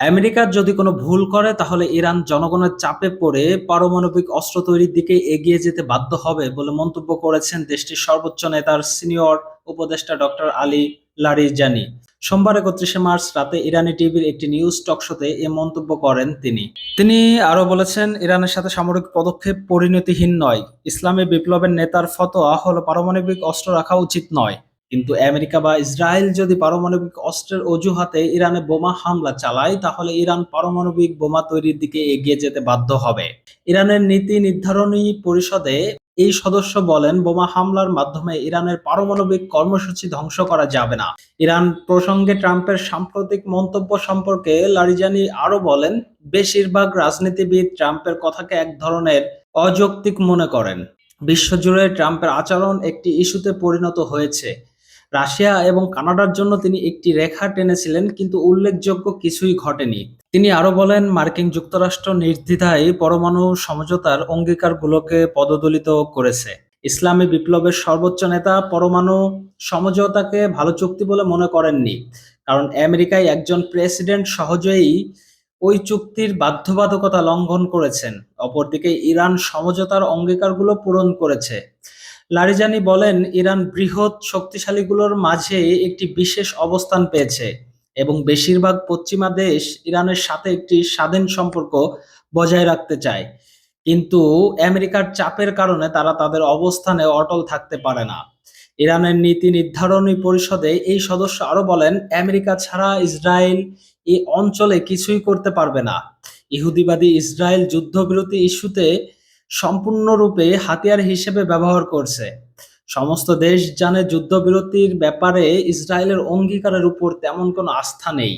আমেরিকার যদি কোনো ভুল করে, তাহলে ইরান জনগণের চাপে পড়ে পারমাণবিক অস্ত্র তৈরির দিকে এগিয়ে যেতে বাধ্য হবে বলে মন্তব্য করেছেন দেশটির সর্বোচ্চ নেতার সিনিয়র উপদেষ্টা ডক্টর আলী লারিজানি। সোমবার একত্রিশে মার্চ রাতে ইরানি টিভির একটি নিউজ টক শোতে এ মন্তব্য করেন তিনি। তিনি আরও বলেছেন, ইরানের সাথে সামরিক পদক্ষেপ পরিণতিহীন নয়। ইসলামী বিপ্লবের নেতার ফতোয়া হলো পারমাণবিক অস্ত্র রাখা উচিত নয়। কিন্তু আমেরিকা বা ইসরায়েল যদি পারমাণবিক অস্ত্রের অজুহাতে ইরানে বোমা হামলা চালায়, তাহলে ইরান পারমাণবিক বোমা তৈরির দিকে এগিয়ে যেতে বাধ্য হবে। ইরানের নীতি নির্ধারণী পরিষদে এই সদস্য বলেন, বোমা হামলার মাধ্যমে ইরানের পারমাণবিক কর্মসূচি ধ্বংস করা যাবে না। ইরান প্রসঙ্গে ট্রাম্পের সাম্প্রতিক মন্তব্য সম্পর্কে লারিজানি আরও বলেন, বেশিরভাগ রাজনীতিবিদ ট্রাম্পের কথাকে এক ধরনের অযৌক্তিক মনে করেন। বিশ্বজুড়ে ট্রাম্পের আচরণ একটি ইস্যুতে পরিণত হয়েছে। রাশিয়া এবং কানাডার জন্য তিনি একটি রেখা টেনেছিলেন, কিন্তু উল্লেখযোগ্য কিছুই ঘটেনি। তিনি আরও বলেন, মার্কিন যুক্তরাষ্ট্র নির্দ্বিধায় পরমাণু সমঝোতার অঙ্গীকারগুলোকে পদদলিত করেছে। ইসলামী বিপ্লবের সর্বোচ্চ নেতা পরমাণু সমঝোতাকে ভালো চুক্তি বলে মনে করেননি, কারণ আমেরিকায় একজন প্রেসিডেন্ট সহজেই ওই চুক্তির বাধ্যবাধকতা লঙ্ঘন করেছেন। অপরদিকে, ইরান সমঝোতার অঙ্গীকারগুলো পূরণ করেছে। লারিজানি বলেন, ইরান বৃহৎ শক্তিশালীগুলোর মাঝে একটি বিশেষ অবস্থান পেয়েছে এবং বেশিরভাগ পশ্চিমা দেশ ইরানের সাথে একটি স্বাধীন সম্পর্ক বজায় রাখতে চায়। কিন্তু আমেরিকার চাপের কারণে তারা তাদের অবস্থানে অটল থাকতে পারে না। ইরানের নীতি নির্ধারণী পরিষদে এই সদস্য আরও বলেন, আমেরিকা ছাড়া ইসরায়েল এই অঞ্চলে কিছুই করতে পারবে না। ইহুদিবাদী ইসরায়েল যুদ্ধবিরতি ইস্যুতে সম্পূর্ণরূপে হাতিয়ার হিসেবে ব্যবহার করছে। সমস্ত দেশ জানে যুদ্ধবিরতির ব্যাপারে ইসরায়েলের অঙ্গীকারের উপর তেমন কোনো আস্থা নেই।